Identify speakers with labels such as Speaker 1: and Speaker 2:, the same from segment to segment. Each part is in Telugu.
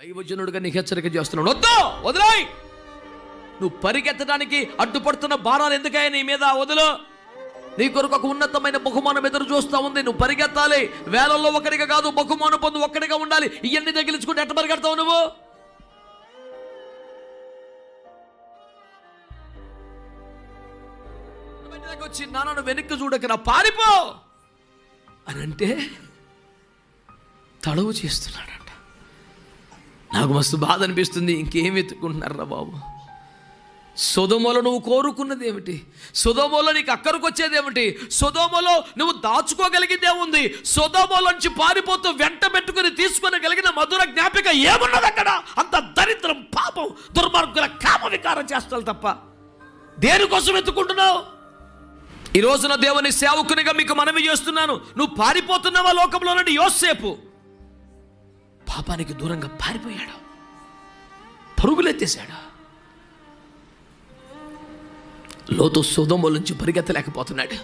Speaker 1: దైవజనుడిగా నీకు హెచ్చరిక చేస్తున్నాడు వద్దు! వదిలాయి! నువ్వు పరిగెత్తడానికి అడ్డుపడుతున్న భారాలు ఎందుకయ్యా నీ మీద? వదులు! నీ కొరకు ఒక ఉన్నతమైన బహుమానం ఎదురు చూస్తా ఉంది. నువ్వు పరిగెత్తాలి. వేలల్లో ఒకరిగా కాదు బహుమానం పొందు ఒక్కడిగా ఉండాలి. ఇవన్నీ తగిలించుకుంటే ఎట్ట పరిగెడతావు నువ్వు? వచ్చి నాన్న వెనక్కి చూడకరా పారిపో! అని అంటే తడవు చేస్తున్నాడు. నాకు మస్తు బాధ అనిపిస్తుంది. ఇంకేం వెతుక్కుంటున్నారా బాబు? సుధమలో నువ్వు కోరుకున్నది ఏమిటి? సుధమలో నీకు అక్కడికి వచ్చేది ఏమిటి? సుధమలో నువ్వు దాచుకోగలిగితే ఉంది సుధమలోంచి పారిపోతూ వెంట పెట్టుకుని తీసుకునగలిగిన మధుర జ్ఞాపిక ఏమున్నది అక్కడ? అంత దరిద్రం పాపం దుర్మార్గుల కామ వికారం చేస్తారు తప్ప. దేనికోసం ఎత్తుకుంటున్నావు ఈ రోజున దేవుని సేవకునిగా మీకు మనవి చేస్తున్నాను. నువ్వు పారిపోతున్నావా లోకంలో నుండి? యోసేపు. పాపానికి దూరంగా పారిపోయాడు. పరుగులెత్తేశాడు. లోతు సుధముల నుంచి పరిగెత్తలేకపోతున్నాడు.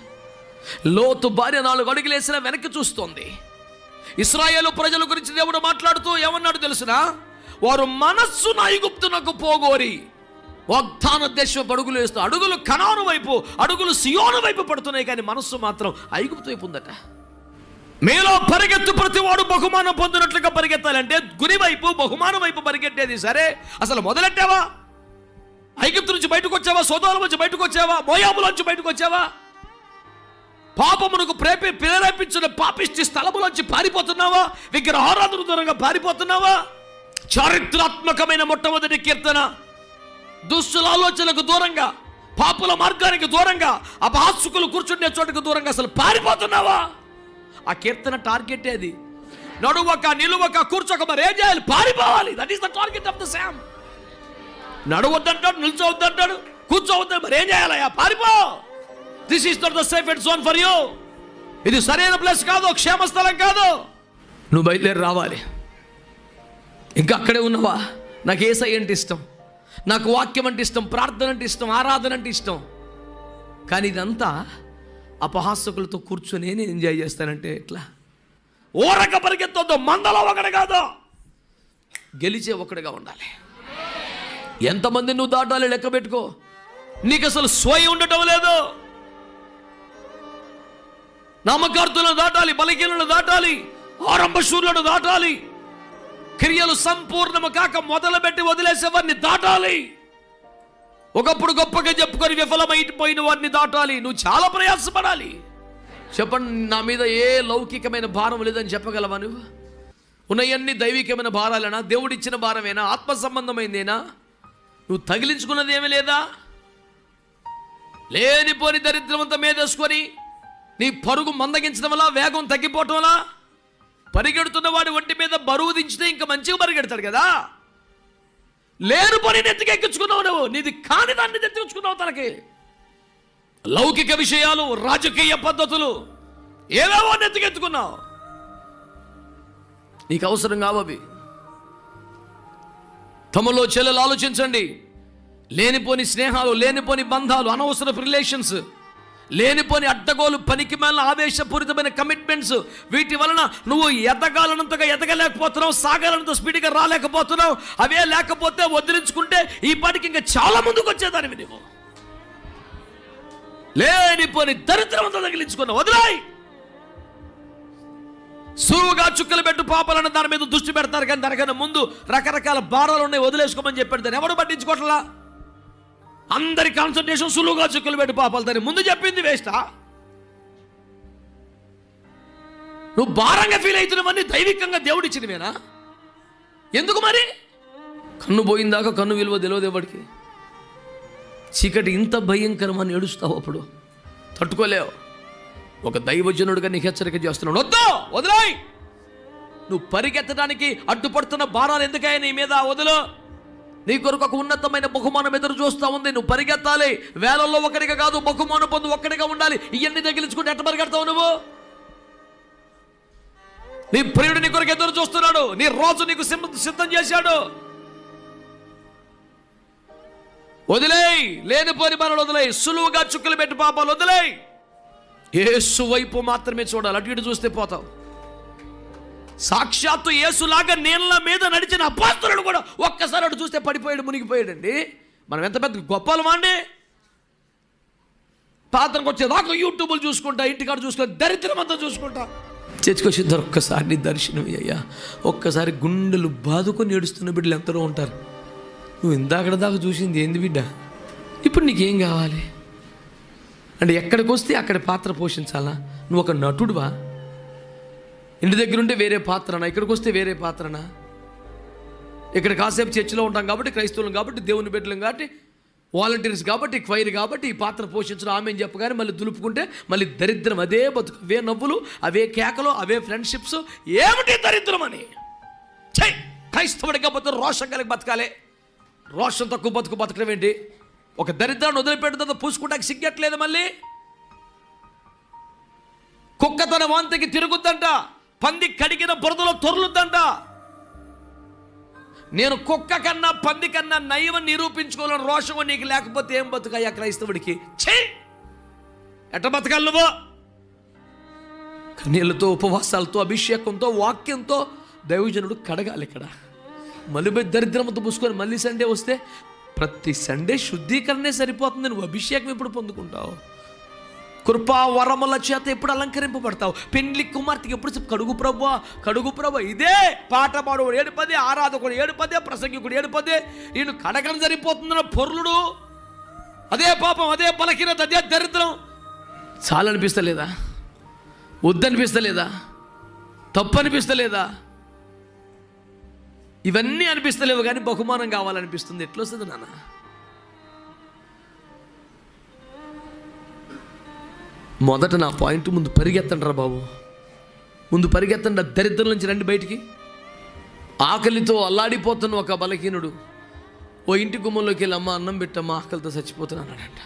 Speaker 1: లోతు భార్య నాలుగు అడుగులేసిన వెనక్కి చూస్తోంది. ఇస్రాయేలు ప్రజల గురించి దేవుడు మాట్లాడుతూ ఏమన్నాడు తెలుసునా? వారు మనస్సు నైగుప్తునకు పోగోరి వాగ్దాన దేశం అడుగులు వేస్తూ అడుగులు కణాను వైపు అడుగులు సియోను వైపు పడుతున్నాయి కానీ మనస్సు మాత్రం ఐగుప్తు వైపు ఉందట. మీలో పరిగెత్తు ప్రతివాడు బహుమానం పొందినట్లుగా పరిగెత్తాలంటే గురి వైపు బహుమానం వైపు పరిగెట్టేది సరే. అసలు మొదలెట్టావా? ఐగుప్తు నుంచి బయటకు వచ్చావా సోదరుల నుంచి బయటకు వచ్చావా మోయాముల నుంచి బయటకు వచ్చావా పాపమునకు ప్రేపి ప్రేరేపించిన పాపిష్టి స్థలములోంచి పారిపోతున్నావా? విగ్రహారాధన దూరంగా పారిపోతున్నావా? చారిత్రాత్మకమైన మొట్టమొదటి కీర్తన. దుస్తుల ఆలోచనలకు దూరంగా పాపుల మార్గానికి దూరంగా అపహాసుకులు కూర్చుండే చోటుకు దూరంగా అసలు పారిపోతున్నావా? ఆ కీర్తన టార్గెట్ అది. నడువక నిలువక కూర్చోక మరి ఏం చేయాలి? పారిపోవాలి. That is the target of the Sam నడవద్దంటాడు నిల్చోవద్దంటాడు కూర్చోవద్దు మరి ఏం చేయాలయ్యా పారిపో. This is not the safe at zone for you ఇది సరైన ప్లేస్ కాదు క్షేమస్థలం కాదు. నువ్వు బయలుదేరి రావాలి. ఇంకా అక్కడే ఉన్నావా? నాకు ఏసై అంటే ఇష్టం. నాకు వాక్యం అంటే ఇష్టం ప్రార్థన అంటే ఇష్టం ఆరాధన అంటే ఇష్టం. కానీ ఇదంతా అపహాసకులతో కూర్చొని నేను ఎంజాయ్ చేస్తానంటే ఎట్లా? ఓరక పరిగెత్తొద్దు మందలో ఒకటి కాదు. గెలిచే ఒకటిగా ఉండాలి. ఎంతమంది నువ్వు దాటాలి లెక్క పెట్టుకో. నీకు అసలు స్వయం ఉండటం లేదు. నామకార్థులను దాటాలి బలికీలను దాటాలి ఆరంభ శూరులను దాటాలి. క్రియలు సంపూర్ణము కాక మొదలుపెట్టి వదిలేసే దాటాలి. ఒకప్పుడు గొప్పగా చెప్పుకొని విఫలమైపోయిన వారిని దాటాలి. నువ్వు చాలా ప్రయాసపడాలి. చెప్పండి నా మీద ఏ లౌకికమైన భారం లేదని చెప్పగలవా నువ్వు? ఉన్నయన్ని దైవికమైన భారాలేనా? దేవుడిచ్చిన భారమేనా? ఆత్మ సంబంధమైందేనా? నువ్వు తగిలించుకున్నది ఏమీ లేదా? లేనిపోని దరిద్రమంతా మీదేసుకొని నీ పరుగు మందగించడం వల్ల వేగం తగ్గిపోవటం వల్ల పరిగెడుతున్న వాడి ఒంటి మీద బరువు దించితే ఇంకా మంచిగా పరిగెడతాడు కదా? లేని పని నెత్తికెక్కించుకున్నావు నువ్వు. నీది కాని దాన్ని నెత్తికించుకున్నావు తనకి. లౌకిక విషయాలు రాజకీయ పద్ధతులు ఏవేవో నెత్తికెత్తుకున్నావు నీకు అవసరం కావవి తమలో చెల్లెలు ఆలోచించండి. లేనిపోని స్నేహాలు లేనిపోని బంధాలు అనవసరపు రిలేషన్స్ లేనిపోని అడ్డగోలు పనికి మేల ఆవేశపూరితమైన కమిట్మెంట్స్ వీటి వలన నువ్వు ఎదగాలనంతగా ఎదగలేకపోతున్నావు సాగాలనంత స్పీడ్గా రాలేకపోతున్నావు. అవే లేకపోతే వదిలించుకుంటే ఈ పాటికి ఇంకా చాలా ముందుకు వచ్చేదానివి నువ్వు లేనిపోని దరిద్రమంతా తగిలించుకున్నావు వదిలాయి. సులువుగా చుక్కలు పెట్టు పాపాలను దాని మీద దృష్టి పెడతారు కానీ దానికన్నా ముందు రకరకాల భారాలు ఉన్నాయి వదిలేసుకోమని చెప్పాడు. దాన్ని ఎవడు పట్టించుకోవట్లా అందరి కాన్సన్ట్రేషన్ సులువుగా చుక్కలు పెట్టి పాపాలు దాన్ని ముందు చెప్పింది వేస్టా నువ్వు భారంగా ఫీల్ అవుతున్నావని దైవికంగా దేవుడు ఇచ్చినవేనా ఎందుకు మరి? కన్ను పోయిందాక కన్ను విలువ తెలియదు ఎవడికి చీకటి ఇంత భయంకరమని ఏడుస్తావు అప్పుడు. తట్టుకోలేవు. ఒక దైవజనుడిగా నీకు హెచ్చరిక చేస్తున్నాడు వద్దు! వదిలాయి! నువ్వు పరిగెత్తడానికి అడ్డుపడుతున్న భారాలు ఎందుకయ్యా నీ మీద? వదిలో! నీ కొరకు ఒక ఉన్నతమైన బహుమానం ఎదురు చూస్తా ఉంది. నువ్వు పరిగెత్తాలి. వేలల్లో ఒకటిగా కాదు బహుమానం పొందు ఒక్కడిగా ఉండాలి. ఇవన్నీ తగిలించుకుంటే ఎట్ట పరిగెడతావు నువ్వు? నీ ప్రియుడు నీ కొరకు ఎదురు చూస్తున్నాడు. నీ రోజు నీకు సిద్ధం చేశాడు. వదిలేయ్. లేనిపోని మనలు వదిలేయి. సులువుగా చుక్కలు పెట్టి పాపాలు వదిలేయి. ఏసు వైపు మాత్రమే చూడాలి. అటు ఇటు చూస్తే పోతావు. సాక్షాత్తు యేసులాగా నీళ్ళ మీద నడిచిన అపాస్తులను కూడా ఒక్కసారి అటు చూస్తే పడిపోయాడు మునిగిపోయాడండి. మనం ఎంత పెద్ద గొప్పలమా అండి పాత్రకు వచ్చేదాకా యూట్యూబ్లు చూసుకుంటా ఇంటికాడ చూసుకుంటా దరిద్రం అంతా చూసుకుంటా. చర్చకొచ్చిన ఒక్కసారి నీ దర్శనం అయ్యా. ఒక్కసారి గుండెలు బాదుకొని ఏడుస్తున్న బిడ్డలు ఎంతలో ఉంటారు? నువ్వు ఇందాకడ దాకా చూసింది ఏంది బిడ్డ? ఇప్పుడు నీకేం కావాలి? అంటే ఎక్కడికి వస్తే అక్కడ పాత్ర పోషించాలా? నువ్వు ఒక నటుడువా? ఇంటి దగ్గర ఉంటే వేరే పాత్రనా? ఇక్కడికి వస్తే వేరే పాత్రనా? ఇక్కడ కాసేపు చర్చిలో ఉంటాం కాబట్టి క్రైస్తవులం కాబట్టి దేవుని బిడ్డలం కాబట్టి వాలంటీర్స్ కాబట్టి క్వైర్ కాబట్టి ఈ పాత్ర పోషించడం ఆమె అని చెప్పగానే మళ్ళీ దులుపుకుంటే మళ్ళీ దరిద్రం. అదే బతుకు అవే నవ్వులు అవే కేకలు అవే ఫ్రెండ్షిప్స్. ఏమిటి దరిద్రం అని? చెయ్ క్రైస్తవుడి కాకపోతే రోషం కలిగి బతకాలి. రోషం తక్కువ బతుకు బతకడం ఏంటి? ఒక దరిద్రాన్ని వదిలిపెట్టిన పూసుకుంటానికి సిగ్గట్లేదు మళ్ళీ. కుక్క తన వాంతికి తిరుగుద్దంట. పంది కడిగిన బురదలో తొర్లుద్దంట. నేను కుక్క కన్నా పంది కన్నా నయం నిరూపించుకోవాలని రోషము నీకు లేకపోతే ఏం బతుకయ్యా క్రైస్తవుడికి? ఛీ! ఎట్ట బతకాలి నువ్వు? కన్నీళ్ళతో ఉపవాసాలతో అభిషేకంతో వాక్యంతో దైవజనుడు కడగాలి ఇక్కడ. మళ్ళీ దరిద్రమతో పూసుకొని మళ్ళీ సండే వస్తే ప్రతి సండే శుద్ధీకరణే సరిపోతుంది నువ్వు అభిషేకం ఎప్పుడు పొందుకుంటావు? కృపా వరముల చేత ఎప్పుడు అలంకరింపబడతావు? పెండ్లి కుమార్తెకి ఎప్పుడు చెప్పు కడుగు ప్రభు కడుగు ప్రభు. ఇదే పాట పాడువాడు. ఏడు పదే ఆరాధకుడు ఏడు పదే ప్రసంగికుడు ఏడు పదే నేను కడగడం జరిగిపోతుందన్న పొర్లుడు. అదే పాపం అదే బలహీనత అదే దరిద్రం. చాలనిపిస్తలేదా? వద్దనిపిస్తలేదా? తప్పు అనిపిస్తలేదా ఇవన్నీ అనిపిస్తలేవు కానీ బహుమానం కావాలనిపిస్తుంది. ఎట్లొస్తుంది నాన్న? మొదట నా పాయింట్ ముందు పరిగెత్తండి రా బాబు. ముందు పరిగెత్తండి దరిద్రం నుంచి రండి బయటికి. ఆకలితో అల్లాడిపోతున్న ఒక బలహీనుడు ఓ ఇంటి గుమ్మంలోకి వెళ్ళి అమ్మ అన్నం పెట్టమ్మా ఆకలితో చచ్చిపోతున్నానంట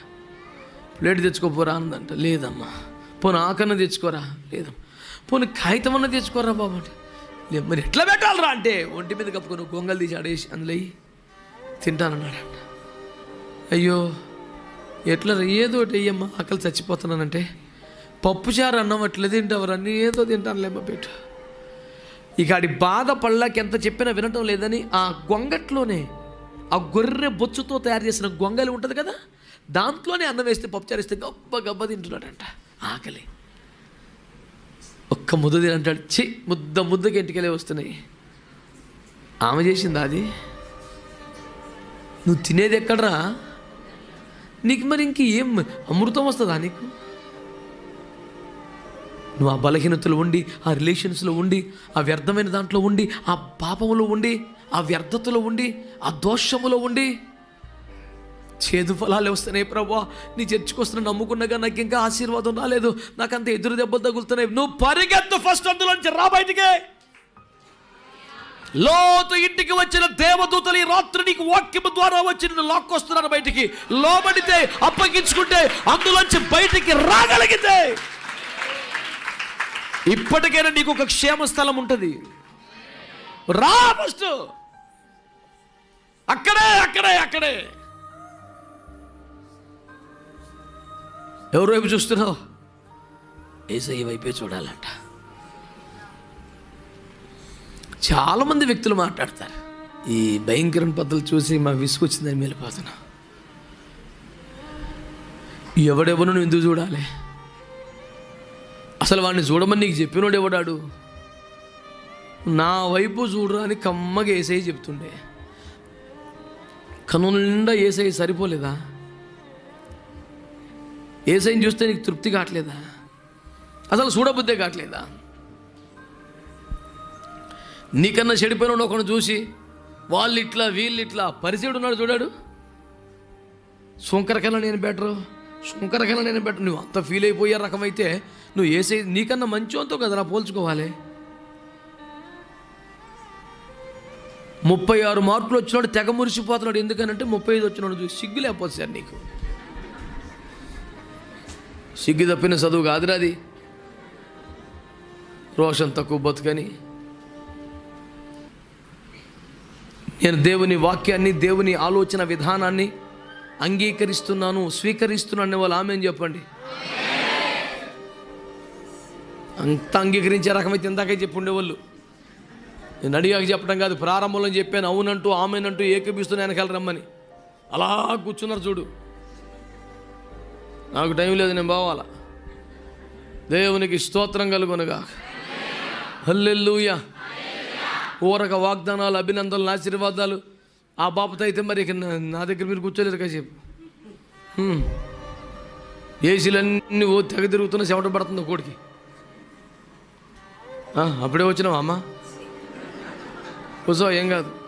Speaker 1: ప్లేట్ తెచ్చుకోపోరా అందంట. లేదమ్మా. పోను ఆకన్న తెచ్చుకోరా? లేదమ్మా. పోను కాగితం అన్న తెచ్చుకోరా బాబు అంటే. లేదు మరి ఎట్లా పెట్టాలరా? అంటే ఒంటి మీద కప్పుకొని గొంగలు తీసి ఆడేసి అందులో తింటానన్నాడంట. అయ్యో ఎట్లా ఏదో ఒకటి అయ్యమ్మా ఆకలి చచ్చిపోతున్నానంటే. పప్పుచారు అన్నం అట్లా తింటావరా నీ ఏదో తింటానులేమ్మా పెట్టు ఇక ఆడి బాధ పళ్ళకి ఎంత చెప్పినా వినటం లేదని ఆ గొంగట్లోనే ఆ గొర్రె బొచ్చుతో తయారు చేసిన గొంగలి ఉంటుంది కదా దాంట్లోనే అన్నం వేస్తే పప్పుచారు ఇస్తే గబ్బ గబ్బ తింటున్నాడంట. ఆకలి. ఒక్క ముద్ద తినంటాడు చి ముద్ద ముద్దకి ఇంటికెళ్ళి వస్తున్నాయి. ఆమె చేసిందా అది? నువ్వు తినేది ఎక్కడరా? నీకు మరి ఇంక ఏం అమృతం వస్తుందా నీకు? నువ్వు ఆ బలహీనతలో ఉండి ఆ రిలేషన్స్లో ఉండి ఆ వ్యర్థమైన దాంట్లో ఉండి ఆ పాపములో ఉండి ఆ వ్యర్థతలో ఉండి ఆ దోషములో ఉండి. చేదు ఫలాలు వస్తున్నాయి ప్రభా. నీ చర్చకొస్తున్న నమ్ముకున్నగా నాకు ఇంకా ఆశీర్వాదం రాలేదు. నాకు అంత ఎదురు దెబ్బలు తగులుతున్నాయి. నువ్వు పరిగెత్తు ఫస్ట్ అందులోంచి రా బయటికి. లోతు ఇంటికి వచ్చిన దేవదూతలు ఈ రాత్రి నీకు వాక్యం ద్వారా వచ్చి నిన్ను లాక్కొస్తున్నారు బయటికి. లోబడితే అప్పగించుకుంటే అందులోంచి బయటికి రాగలిగితే. ఇప్పటికైనా నీకు ఒక క్షేమ స్థలం ఉంటుంది. రా ఫస్ట్. అక్కడే అక్కడే అక్కడే. ఎవరు వైపు చూస్తున్నావు? ఏసయ్య వైపే చూడాలంట. చాలామంది వ్యక్తులు మాట్లాడతారు. ఈ భయంకరమైన పద్ధతులు చూసి మా విసుకొచ్చిందని వెళ్ళిపోతున్నా ఎవడెవరు నువ్వు ఎందుకు చూడాలి? అసలు వాడిని చూడమని నీకు చెప్పినోడు ఎవడాడు? నా వైపు చూడరా అని కమ్మగా ఏసై చెప్తుండే. కన్నుల నిండా ఏసై సరిపోలేదా? ఏసైని చూస్తే నీకు తృప్తి కావట్లేదా? అసలు చూడబుద్దే కావట్లేదా? నీకన్నా చెడిపోయిన ఒకడు చూసి వాళ్ళు ఇట్లా వీళ్ళు ఇట్లా పరిచయుడు ఉన్నాడు చూడాడు. శంకర నేను బెటరు శంకర నేను బెటర్ నువ్వు అంత ఫీల్ అయిపోయే రకమైతే నువ్వు ఏసై నీకన్నా మంచోంతో కదరా పోల్చుకోవాలి. ముప్పై ఆరు మార్కులు వచ్చినాడు తెగ మురిసిపోతున్నాడు. ఎందుకనంటే ముప్పై ఐదు వచ్చినాడు చూసి సిగ్గు లేకపోతే సార్ నీకు. సిగ్గు తప్పిన చదువు కాదురా అది. రోషన్ తక్కువ బతుకని నేను దేవుని వాక్యాన్ని దేవుని ఆలోచన విధానాన్ని అంగీకరిస్తున్నాను స్వీకరిస్తున్నాను వాళ్ళు ఆమె అని చెప్పండి. అంత అంగీకరించే రకమైతే ఇందాకే చెప్పి ఉండేవాళ్ళు. నేను అడిగాక చెప్పడం కాదు ప్రారంభంలో చెప్పాను అవునంటూ ఆమెనంటూ ఏకపిస్తున్న వెనకాల రమ్మని. అలా కూర్చున్నారు చూడు. నాకు టైం లేదు నేను బావాలా. దేవునికి స్తోత్రం కలుగునగా హల్లెల్లుయా ఊరక వాగ్దానాలు అభినందనలు ఆశీర్వాదాలు. ఆ బాపతో అయితే మరి నా- దగ్గర మీరు కూర్చోలేరు కాసేపు ఏసీలన్నీ ఓ తెగ తిరుగుతున్న చెమట పడుతుంది కోడికి. అప్పుడే వచ్చినావా అమ్మ? కూర్చో ఏం కాదు.